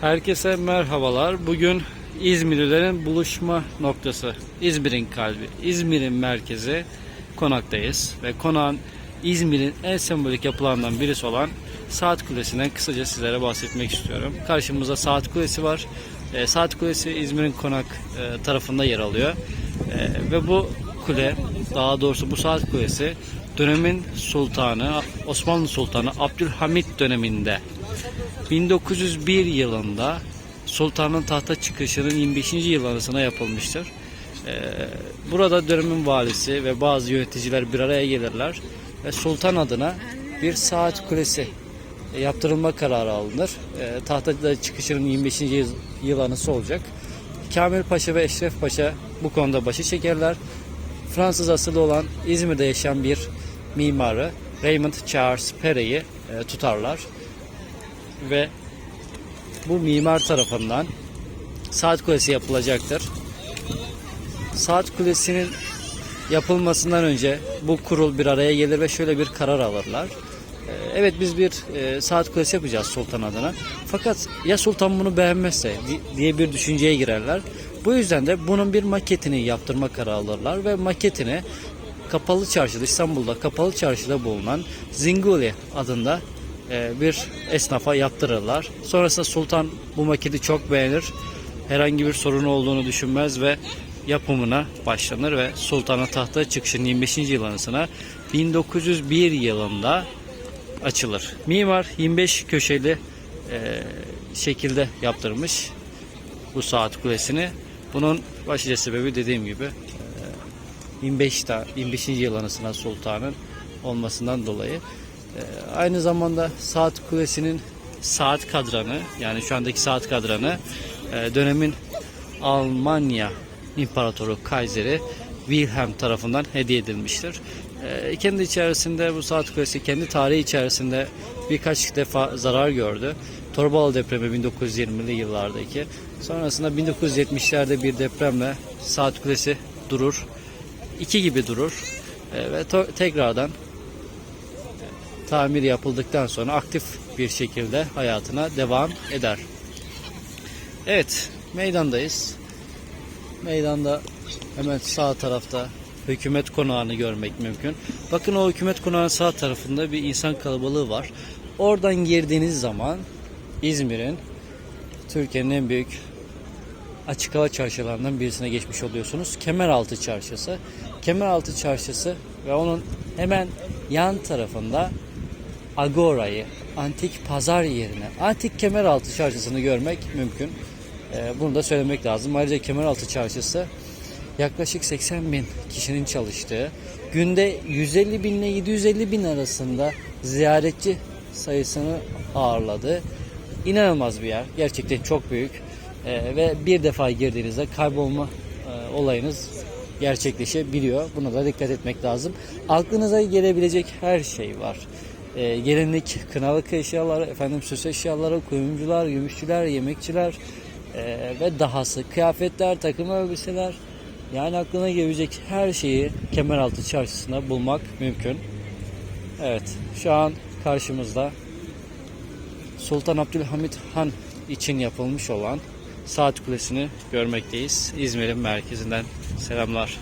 Herkese merhabalar. Bugün İzmirlilerin buluşma noktası, İzmir'in kalbi, İzmir'in merkezi konaktayız. Ve konağın İzmir'in en sembolik yapılarından birisi olan Saat Kulesi'nden kısaca sizlere bahsetmek istiyorum. Karşımızda Saat Kulesi var. Ee, Saat Kulesi İzmir'in konak e, tarafında yer alıyor. Ee, ve bu kule, daha doğrusu bu Saat Kulesi dönemin sultanı, Osmanlı Sultanı Abdülhamit döneminde 1901 yılında sultanın tahta çıkışının 25. yıl anısına yapılmıştır. Ee, burada dönemin valisi ve bazı yöneticiler bir araya gelirler ve sultan adına bir saat kulesi yaptırılma kararı alınır. Ee, tahta çıkışının 25. yıl, anısı olacak. Kamil Paşa ve Eşref Paşa bu konuda başı çekerler. Fransız asıllı olan İzmir'de yaşayan bir mimarı Raymond Charles Perret'i e, tutarlar ve bu mimar tarafından saat kulesi yapılacaktır. Saat kulesinin yapılmasından önce bu kurul bir araya gelir ve şöyle bir karar alırlar. Ee, Evet biz bir e, saat kulesi yapacağız sultan adına. Fakat ya sultan bunu beğenmezse di- diye bir düşünceye girerler. Bu yüzden de bunun bir maketini yaptırma kararı alırlar ve maketini Kapalı Çarşı'da İstanbul'da Kapalı Çarşı'da bulunan Zinguli adında bir esnafa yaptırırlar. Sonrasında sultan bu maketi çok beğenir. Herhangi bir sorun olduğunu düşünmez ve yapımına başlanır ve sultanın tahta çıkışının 25. yıl anısına 1901 yılında açılır. Mimar 25 köşeli e, şekilde yaptırmış bu saat kulesini. Bunun başlıca sebebi dediğim gibi e, 25 ta 25. yıl anısına sultanın olmasından dolayı. E, aynı zamanda saat kulesinin saat kadranı yani şu andaki saat kadranı e, dönemin Almanya İmparatoru Kaiseri Wilhelm tarafından hediye edilmiştir. E, kendi içerisinde bu saat kulesi kendi tarihi içerisinde birkaç defa zarar gördü. Torbalı depremi 1920'li yıllardaki. Sonrasında 1970'lerde bir depremle saat kulesi durur. iki gibi durur. E, ve tekrardan tamir yapıldıktan sonra aktif bir şekilde hayatına devam eder. Evet, meydandayız. Meydanda hemen sağ tarafta hükümet konağını görmek mümkün. Bakın o hükümet konağının sağ tarafında bir insan kalabalığı var. Oradan girdiğiniz zaman İzmir'in Türkiye'nin en büyük açık hava çarşılarından birisine geçmiş oluyorsunuz. Kemeraltı Çarşısı. Kemeraltı Çarşısı ve onun hemen yan tarafında Agora'yı, antik pazar yerine, antik Kemeraltı Çarşısı'nı görmek mümkün. Ee, bunu da söylemek lazım. Ayrıca Kemeraltı Çarşısı yaklaşık 80 bin kişinin çalıştığı, günde 150 bin ile 750 bin arasında ziyaretçi sayısını ağırladı. İnanılmaz bir yer. Gerçekten çok büyük. Ee, ve bir defa girdiğinizde kaybolma e, olayınız gerçekleşebiliyor. Buna da dikkat etmek lazım. Aklınıza gelebilecek her şey var. Ee, gelinlik, kınalık eşyaları, efendim süs eşyaları, kuyumcular, gümüşçüler, yemekçiler e, ve dahası, kıyafetler, takım elbiseler. Yani aklına gelebilecek her şeyi Kemeraltı Çarşısı'nda bulmak mümkün. Evet, şu an karşımızda Sultan Abdülhamit Han için yapılmış olan Saat Kulesi'ni görmekteyiz. İzmir'in merkezinden selamlar.